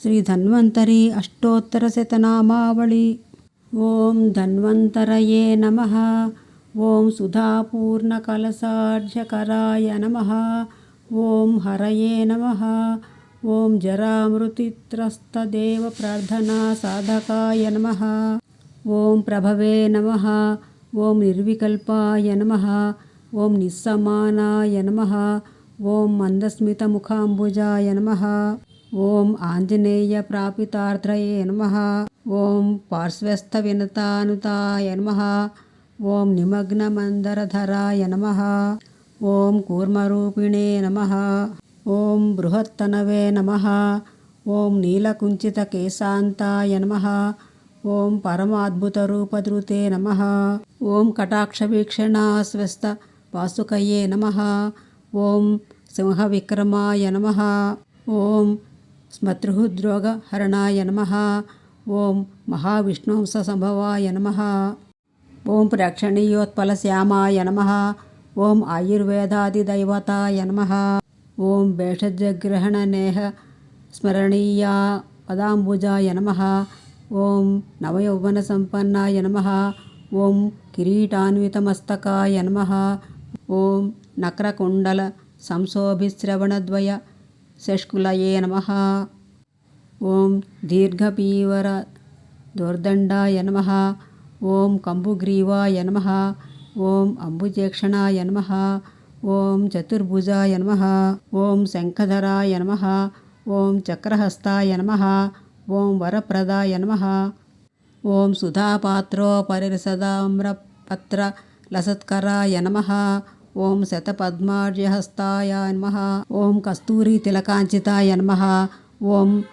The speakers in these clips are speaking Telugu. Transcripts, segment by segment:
శ్రీధన్వంతరి అష్టోత్తరశతనామావళి ఓం ధన్వంతరయే నమ ఓం సుధాపూర్ణకలసాఢ్యకరాయ నమ ఓం హరయే నమ ఓం జరామృతిత్రస్తదేవ ప్రార్థనా సాధకాయ నమ ఓం ప్రభవే నమ ఓం నిర్వికల్పాయ నమ ఓం నిస్సమానాయ నమ ఓం మందస్మితముఖాంబుజాయ నమ ఓం ఆంజనేయ ప్రాపితార్థయే నమ. ఓం పార్శ్వస్థ వినతానుతాయ నమ. ఓం నిమగ్నమందరధరాయ నమ. ఓం కూర్మరూపిణే నమ. ఓం బృహత్తనవే నమ. ఓం నీలకుంచితకేశాంతాయ నమ. ఓం పరమాద్భుతరూపధృతే నమ. ఓం కటాక్షవీక్షణాస్వస్త వాసుకయే నమ. ఓం సింహవిక్రమాయ నమ. ఓం స్మతృహృద్రోగహరణాయ నమ. ఓం మహావిష్ణుంస సంభవాయ నమ. ఓం ప్రేక్షణీయోత్పల శ్యామాయ నమ. ఓం ఆయుర్వేదాదిదైవతాయ నమ. ఓం భేషజగ్రహణనేహ స్మరణీయా పదాంబుజాయ నమ. ఓం నవయౌవన సంపన్నాయ నమ. ఓం కిరీటాన్వితమస్తకాయ నమ. ఓం నక్రకుండల సంశోభిశ్రవణద్వయ షష్కులయే నమ. ఓం దీర్ఘపీవర దోర్దండాయ నమ. ఓం కంబుగ్రీవాయ నమ. ఓం అంబుజేక్షణాయ నమ. ఓం చతుర్భుజాయ నమ. ఓం శంఖధరాయ నమ. ఓం చక్రహస్తాయ నమ. ఓం వరప్రదాయ నమ. ఓం సుధాపాత్రోపరిసదామ్రపత్ర లసత్కరాయ నమ. ఓం శతపద్మార్యహస్తాయ నమ. ఓం కస్తూరి తిలకాంచితాయ నమ. ఓం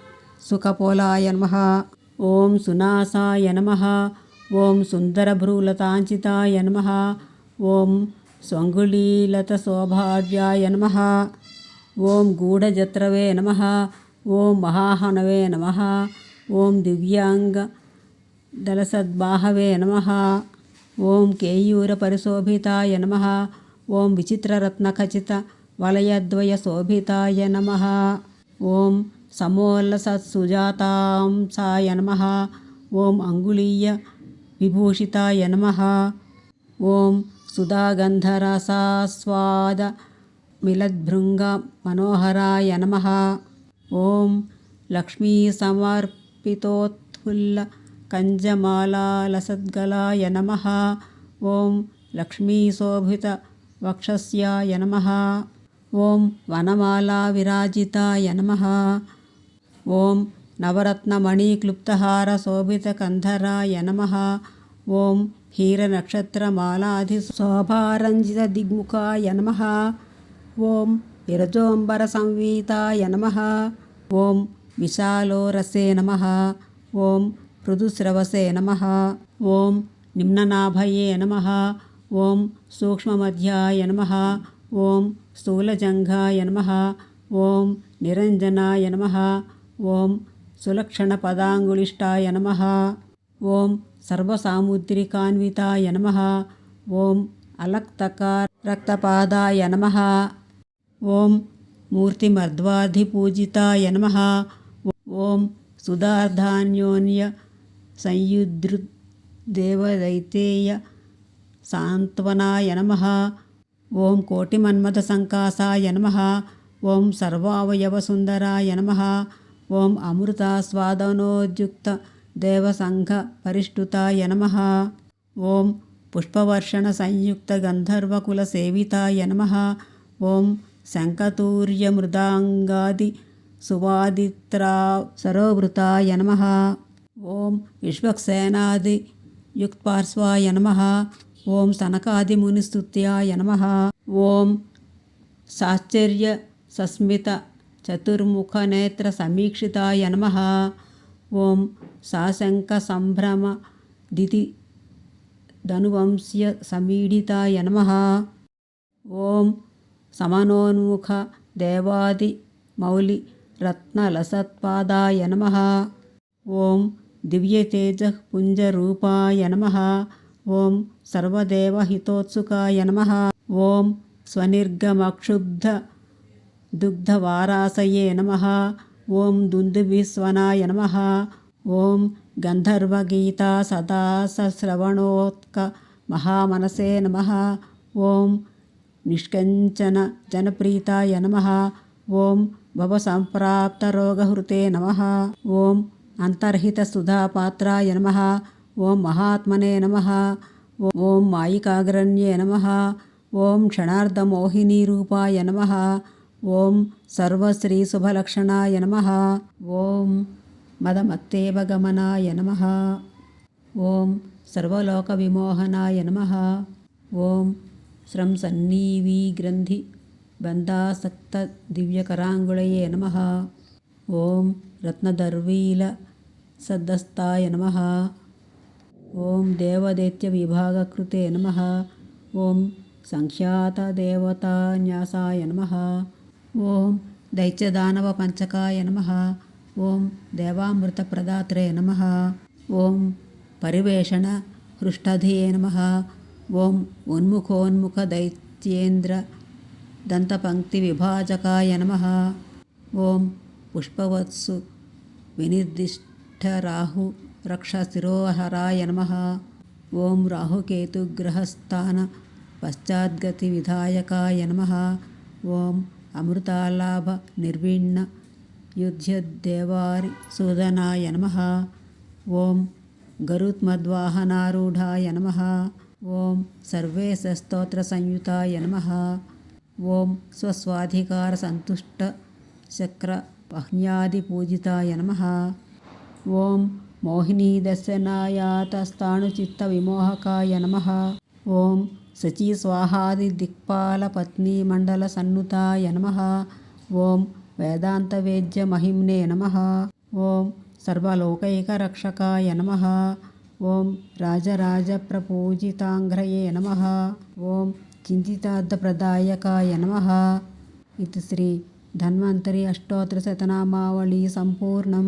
సుఖపోలాయ నమ. ఓం సునాసాయ నమ. ఓం సుందరభ్రూలతాంచితాయ నమ. ఓం స్వంగుళీలతశోభార్యాయ నమ. ఓం గూఢజత్రవే నమ. ఓం మహాహనవే నమ. ఓం దివ్యాంగ దళసద్బాహవే నమ. ఓం కేయూరపరిశోభితాయ నమ. ఓం విచిత్రరత్నఖచిత వలయద్వయ శోభితాయ నమ. ఓం సమోల్లసత్సుజాతాంసాయ నమ. ఓం అంగుళీయ విభూషితాయ నమ. ఓం సుధాగంధరసాస్వాద మిలద్భృంగ మనోహరాయ నమ. ఓం లక్ష్మీ సమర్పితోత్ఫుల్ల కంజమాలాలసద్గలాయ నమ. ఓం లక్ష్మీశోభిత వక్షస్యాయ నమ ఓం వనమాలా విరాజితాయ నమ. ఓం నవరత్నమణిక్లుప్తహార శోభితకంధరాయ నమ. ఓం హీరనక్షత్రమాలాధిశోభారంజిత దిగ్ముఖాయ నమ. ఓం విరజోంబర సంవీతాయ నమ. ఓం విశాలోరసే నమ. ఓం మృదుశ్రవసే నమ. ఓం నిమ్ననాభయే నమ. ఓం సూక్ష్మమధ్యాయ నమ. ఓం స్థూలజంఘాయ నమ. ఓం నిరంజనాయ నమ. ఓం సులక్షణపదాంగుళిష్టాయ నమ. ఓం సర్వసాముద్రికాన్వితాయ నమ. ఓం అలక్తకారక్తపాదాయ నమ. ఓం మూర్తిమర్ధ్వాధిపూజితాయ నమ. ఓం సుధార్ధాన్యోన్య సంయుద్ధృదేవదైతేయ సాంత్వనాయ నమ. ఓం కోటిమన్మథసంకాసాయ నమ. ఓం సర్వావయవసుందరాయ నమ. ఓం అమృతాస్వాదనోద్యుక్త దేవసంఘ పరిష్టుతాయ నమ. ఓం పుష్పవర్షణ సంయుక్త గంధర్వకుల సేవితాయ నమ. ఓం శంఖతూర్యమృదాంగాది సువాదిత్రా సరోవృతాయ నమ. ఓం విశ్వక్సేనాది యుక్పార్శ్వాయ నమ. ఓం సనకాదిమునిస్తుత్యాయ నమ. ఓం సాశ్చర్య సస్మిత చతుర్ముఖనేత్ర సమీక్షితాయ నమ. ఓం సాశంక సంభ్రమ దితి ధనువంశ్య సమీడితాయ నమ. ఓం సమనోన్ముఖ దేవాది మౌలి రత్నలసత్పాదాయ నమ. ఓం దివ్యతేజపుంజరూపాయ నమ. ఓం సర్వదేవహితోత్సుకాయ నమ. ఓం స్వనిర్గమక్షుబ్ధ దుగ్ధవారాసయే నమ. ఓం దుందుభిస్వనాయ నమ. ఓం గంధర్వగీతా సదాసశ్రవణోత్క మహామనసే నమ. ఓం నిష్కంచన జనప్రీతాయ నమ. ఓం భవసంప్రాప్తరోగహృతే నమ. ఓం అంతర్హిత సుధాపాత్రాయ నమ. ఓం మహాత్మనే నమ. ఓం మాయికాగ్రణ్యే నమ. ఓం క్షణార్ధమోహినీరూపాయ నమ. ఓం సర్వశ్రీ శుభలక్షణాయ నమ. ఓం మదమత్తేవగమనాయ నమ. ఓం సర్వలోక విమోహనాయ నమ. ఓం శ్రం సన్నీవీ గ్రంథి బంధాసక్త దివ్యకరాంగుళయే నమ. ఓం రత్నదర్వీల సద్దస్తాయ నమ. ఓం దేవదైత్య విభాగకృతే నమ. ఓం సంఖ్యాతదేవతాన్యాసాయ నమ. ఓం దైత్యదానవ పంచకాయ నమ. ఓం దేవామృత ప్రదాత్రే నమ. ఓం పరివేషణ హృష్టధియే నమ. ఓం ఉన్ముఖోన్ముఖ దైత్యేంద్ర దంతపంక్తి విభాజకాయ నమ. ఓం పుష్పవత్సు వినిర్దిష్టరాహు రక్షశిరోహరాయ నమ ఓం రాహుకేతుగ్రహస్థాన పశ్చాద్గతివిధాయకాయ నమ ఓం అమృతాలాభ నిర్విణ్ణ యుధ్యదేవారి సూదనాయ నమ ఓం గరుత్మద్వాహనారూఢాయ నమ ఓం సర్వేశస్తోత్రసంయుతాయ నమ ఓం స్వస్వాధికార సంతుష్ట చక్ర వహ్న్యాది పూజితాయ నమ ఓం మోహినీదర్శనాయాతస్థాణుచిత్తవిమోహకాయ నమ. ఓం శచీస్వాహాదిక్పాలపత్నీమండలసన్నుతాయ నమ. ఓం వేదాంతవేద్యమహిమ్నే నమ. ఓం సర్వలోకైకరక్షకాయ నమ. ఓం రాజరాజప్రపూజితాంఘ్రయే నమ. ఓం చింతితార్థప్రదాయకాయ నమ. ఇది శ్రీ ధన్వంతరి అష్టోత్తర శతనామావళి సంపూర్ణం.